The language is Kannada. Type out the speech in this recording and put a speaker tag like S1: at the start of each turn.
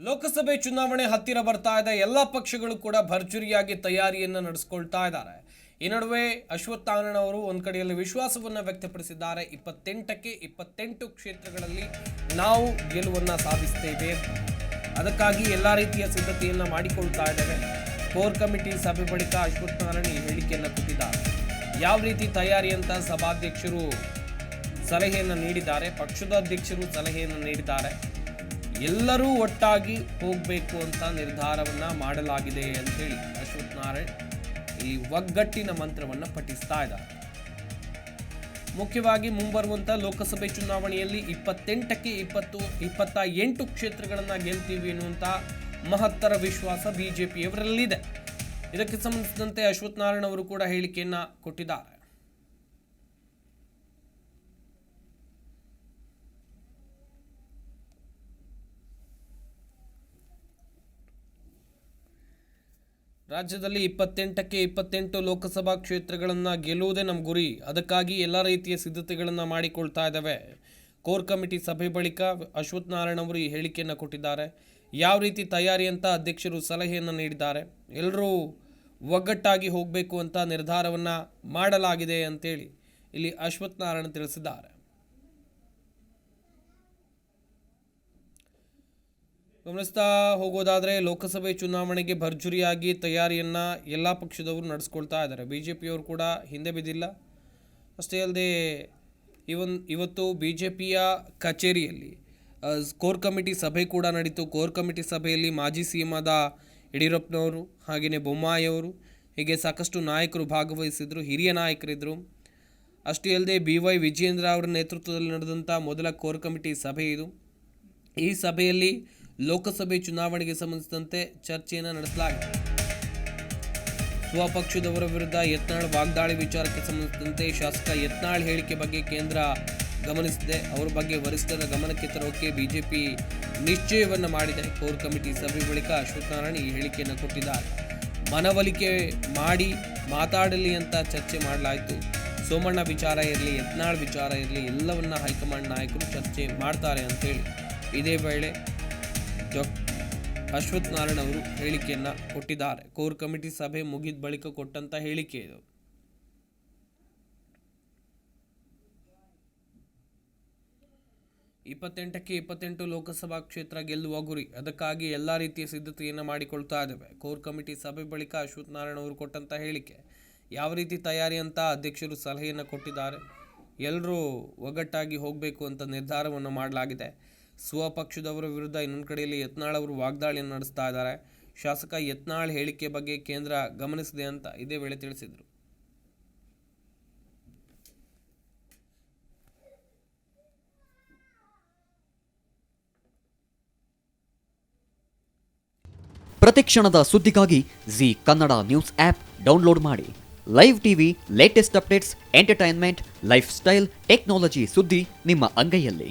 S1: ಲೋಕಸಭೆ ಚುನಾವಣೆ ಹತ್ತಿರ ಬರ್ತಾ ಇದೆ. ಎಲ್ಲ ಪಕ್ಷಗಳು ಕೂಡ ಭರ್ಜರಿಯಾಗಿ ತಯಾರಿಯನ್ನು ನಡೆಸ್ಕೊಳ್ತಾ ಇದ್ದಾರೆ. ಈ ನಡುವೆ ಅಶ್ವತ್ಥಾನಣ್ಣ ಅವರು ಒಂದು ಕಡೆಯಲ್ಲಿ ವಿಶ್ವಾಸವನ್ನು ವ್ಯಕ್ತಪಡಿಸಿದ್ದಾರೆ. ಇಪ್ಪತ್ತೆಂಟಕ್ಕೆ ಇಪ್ಪತ್ತೆಂಟು ಕ್ಷೇತ್ರಗಳಲ್ಲಿ ನಾವು ಗೆಲುವನ್ನು ಸಾಧಿಸ್ತೇವೆ. ಅದಕ್ಕಾಗಿ ಎಲ್ಲ ರೀತಿಯ ಸಿದ್ಧತೆಯನ್ನು ಮಾಡಿಕೊಳ್ತಾ ಇದ್ದೇವೆ. ಕೋರ್ ಕಮಿಟಿ ಸಭೆ ಬಳಿಕ ಅಶ್ವತ್ಥನಾರಾಯಣ ಈ ಹೇಳಿಕೆಯನ್ನು ಕೊಟ್ಟಿದ್ದಾರೆ. ಯಾವ ರೀತಿ ತಯಾರಿ ಅಂತ ಸಭಾಧ್ಯಕ್ಷರು ಸಲಹೆಯನ್ನು ನೀಡಿದ್ದಾರೆ. ಪಕ್ಷದ ಅಧ್ಯಕ್ಷರು ಸಲಹೆಯನ್ನು ನೀಡಿದ್ದಾರೆ. ಎಲ್ಲರೂ ಒಟ್ಟಾಗಿ ಹೋಗಬೇಕು ಅಂತ ನಿರ್ಧಾರವನ್ನು ಮಾಡಲಾಗಿದೆ ಅಂತೇಳಿ ಅಶ್ವಥ್ ನಾರಾಯಣ್ ಈ ಒಗ್ಗಟ್ಟಿನ ಮಂತ್ರವನ್ನು ಪಠಿಸ್ತಾ ಇದ್ದಾರೆ. ಮುಖ್ಯವಾಗಿ ಮುಂಬರುವಂಥ ಲೋಕಸಭೆ ಚುನಾವಣೆಯಲ್ಲಿ ಇಪ್ಪತ್ತೆಂಟಕ್ಕೆ ಇಪ್ಪತ್ತು ಇಪ್ಪತ್ತ ಎಂಟು ಕ್ಷೇತ್ರಗಳನ್ನು ಗೆಲ್ತೀವಿ ಎನ್ನುವಂಥ ಮಹತ್ತರ ವಿಶ್ವಾಸ ಬಿ ಜೆ ಪಿಯವರಲ್ಲಿದೆ ಇದಕ್ಕೆ ಸಂಬಂಧಿಸಿದಂತೆ ಅಶ್ವಥ್ ನಾರಾಯಣ್ ಅವರು ಕೂಡ ಹೇಳಿಕೆಯನ್ನು ಕೊಟ್ಟಿದ್ದಾರೆ. ರಾಜ್ಯದಲ್ಲಿ ಇಪ್ಪತ್ತೆಂಟಕ್ಕೆ ಇಪ್ಪತ್ತೆಂಟು ಲೋಕಸಭಾ ಕ್ಷೇತ್ರಗಳನ್ನು ಗೆಲ್ಲುವುದೇ ನಮ್ಮ ಗುರಿ. ಅದಕ್ಕಾಗಿ ಎಲ್ಲ ರೀತಿಯ ಸಿದ್ಧತೆಗಳನ್ನು ಮಾಡಿಕೊಳ್ತಾ ಇದ್ದಾವೆ ಕೋರ್ ಕಮಿಟಿ ಸಭೆ ಬಳಿಕ ಅಶ್ವಥ್ ನಾರಾಯಣ ಅವರು ಈ ಹೇಳಿಕೆಯನ್ನು ಕೊಟ್ಟಿದ್ದಾರೆ. ಯಾವ ರೀತಿ ತಯಾರಿ ಅಂತ ಅಧ್ಯಕ್ಷರು ಸಲಹೆಯನ್ನು ನೀಡಿದ್ದಾರೆ. ಎಲ್ಲರೂ ಒಗ್ಗಟ್ಟಾಗಿ ಹೋಗಬೇಕು ಅಂತ ನಿರ್ಧಾರವನ್ನು ಮಾಡಲಾಗಿದೆ ಅಂತೇಳಿ ಇಲ್ಲಿ ಅಶ್ವಥ್ ನಾರಾಯಣ ತಿಳಿಸಿದ್ದಾರೆ. ಗಮನಿಸ್ತಾ ಹೋಗೋದಾದರೆ ಲೋಕಸಭೆ ಚುನಾವಣೆಗೆ ಭರ್ಜರಿಯಾಗಿ ತಯಾರಿಯನ್ನು ಎಲ್ಲ ಪಕ್ಷದವರು ನಡೆಸ್ಕೊಳ್ತಾ ಇದ್ದಾರೆ. ಬಿ ಜೆ ಪಿಯವರು ಕೂಡ ಹಿಂದೆ ಬಿದ್ದಿಲ್ಲ. ಅಷ್ಟೇ ಅಲ್ಲದೆ ಇವನ್, ಇವತ್ತು ಬಿ ಜೆ ಪಿಯ ಕಚೇರಿಯಲ್ಲಿ ಕೋರ್ ಕಮಿಟಿ ಸಭೆ ಕೂಡ ನಡೀತು. ಕೋರ್ ಕಮಿಟಿ ಸಭೆಯಲ್ಲಿ ಮಾಜಿ ಸಿ ಎಂ ಆದ ಯಡಿಯೂರಪ್ಪನವರು ಹಾಗೆಯೇ ಬೊಮ್ಮಾಯಿಯವರು, ಹೀಗೆ ಸಾಕಷ್ಟು ನಾಯಕರು ಭಾಗವಹಿಸಿದರು, ಹಿರಿಯ ನಾಯಕರಿದ್ದರು ಅಷ್ಟೇ ಅಲ್ಲದೆ ಬಿ ವೈ ವಿಜಯೇಂದ್ರ ಅವರ ನೇತೃತ್ವದಲ್ಲಿ ನಡೆದಂಥ ಮೊದಲ ಕೋರ್ ಕಮಿಟಿ ಸಭೆ ಇದು. ಈ ಸಭೆಯಲ್ಲಿ ಲೋಕಸಭೆ ಚುನಾವಣೆಗೆ ಸಂಬಂಧಿಸಿದಂತೆ ಚರ್ಚೆಯನ್ನು ನಡೆಸಲಾಗಿದೆ. ಸ್ವಪಕ್ಷದವರ ವಿರುದ್ಧ ಯತ್ನಾಳ್ ವಾಗ್ದಾಳಿ ವಿಚಾರಕ್ಕೆ ಸಂಬಂಧಿಸಿದಂತೆ ಶಾಸಕ ಯತ್ನಾಳ್ ಹೇಳಿಕೆ ಬಗ್ಗೆ ಕೇಂದ್ರ ಗಮನಿಸಿದೆ. ಅವರ ಬಗ್ಗೆ ವರಿಷ್ಠರ ಗಮನಕ್ಕೆ ತರೋಕೆ ಬಿಜೆಪಿ ನಿಶ್ಚಯವನ್ನು ಮಾಡಿದೆ. ಕೋರ್ ಕಮಿಟಿ ಸಭೆ ಬಳಿಕ ಅಶ್ವತ್ಥನಾರಾಯಣ ಈ ಹೇಳಿಕೆಯನ್ನು ಕೊಟ್ಟಿದ್ದಾರೆ. ಮನವೊಲಿಕೆ ಮಾಡಿ ಮಾತಾಡಲಿ ಅಂತ ಚರ್ಚೆ ಮಾಡಲಾಯಿತು. ಸೋಮಣ್ಣ ವಿಚಾರ ಇರಲಿ, ಯತ್ನಾಳ್ ವಿಚಾರ ಇರಲಿ, ಎಲ್ಲವನ್ನ ಹೈಕಮಾಂಡ್ ನಾಯಕರು ಚರ್ಚೆ ಮಾಡ್ತಾರೆ ಅಂತೇಳಿ ಇದೇ ವೇಳೆ ಅಶ್ವಥ್ ನಾರಾಯಣ್ ಅವರು ಹೇಳಿಕೆಯನ್ನು ಕೊಟ್ಟಿದ್ದಾರೆ. ಕೋರ್ ಕಮಿಟಿ ಸಭೆ ಮುಗಿದ ಬಳಿಕ ಕೊಟ್ಟಂತ ಹೇಳಿಕೆ ಇದು. ಇಪ್ಪತ್ತೆಂಟಕ್ಕೆ ಇಪ್ಪತ್ತೆಂಟು ಲೋಕಸಭಾ ಕ್ಷೇತ್ರ ಗೆಲ್ಲುವ ಗುರಿ. ಅದಕ್ಕಾಗಿ ಎಲ್ಲ ರೀತಿಯ ಸಿದ್ಧತೆಯನ್ನು ಮಾಡಿಕೊಳ್ತಾ ಇದ್ದೇವೆ. ಕೋರ್ ಕಮಿಟಿ ಸಭೆ ಬಳಿಕ ಅಶ್ವಥ್ ನಾರಾಯಣ್ ಅವರು ಕೊಟ್ಟಂತ ಹೇಳಿಕೆ. ಯಾವ ರೀತಿ ತಯಾರಿ ಅಂತ ಅಧ್ಯಕ್ಷರು ಸಲಹೆಯನ್ನು ಕೊಟ್ಟಿದ್ದಾರೆ. ಎಲ್ಲರೂ ಒಗ್ಗಟ್ಟಾಗಿ ಹೋಗಬೇಕು ಅಂತ ನಿರ್ಧಾರವನ್ನು ಮಾಡಲಾಗಿದೆ. ಸ್ವಪಕ್ಷದವರ ವಿರುದ್ಧ ಇನ್ನೊಂದು ಕಡೆಯಲ್ಲಿ ಯತ್ನಾಳ್ ಅವರು ವಾಗ್ದಾಳಿಯನ್ನು ನಡೆಸ್ತಾ ಇದ್ದಾರೆ. ಶಾಸಕ ಯತ್ನಾಳ್ ಹೇಳಿಕೆ ಬಗ್ಗೆ ಕೇಂದ್ರ ಗಮನಿಸಿದೆ ಅಂತ ಇದೇ ವೇಳೆ ತಿಳಿಸಿದರು.
S2: ಪ್ರತಿಕ್ಷಣದ ಸುದ್ದಿಗಾಗಿ Zee Kannada news app download ಮಾಡಿ. Live TV latest updates entertainment lifestyle technology ಸುದ್ದಿ ನಿಮ್ಮ ಅಂಗೈಯಲ್ಲಿ.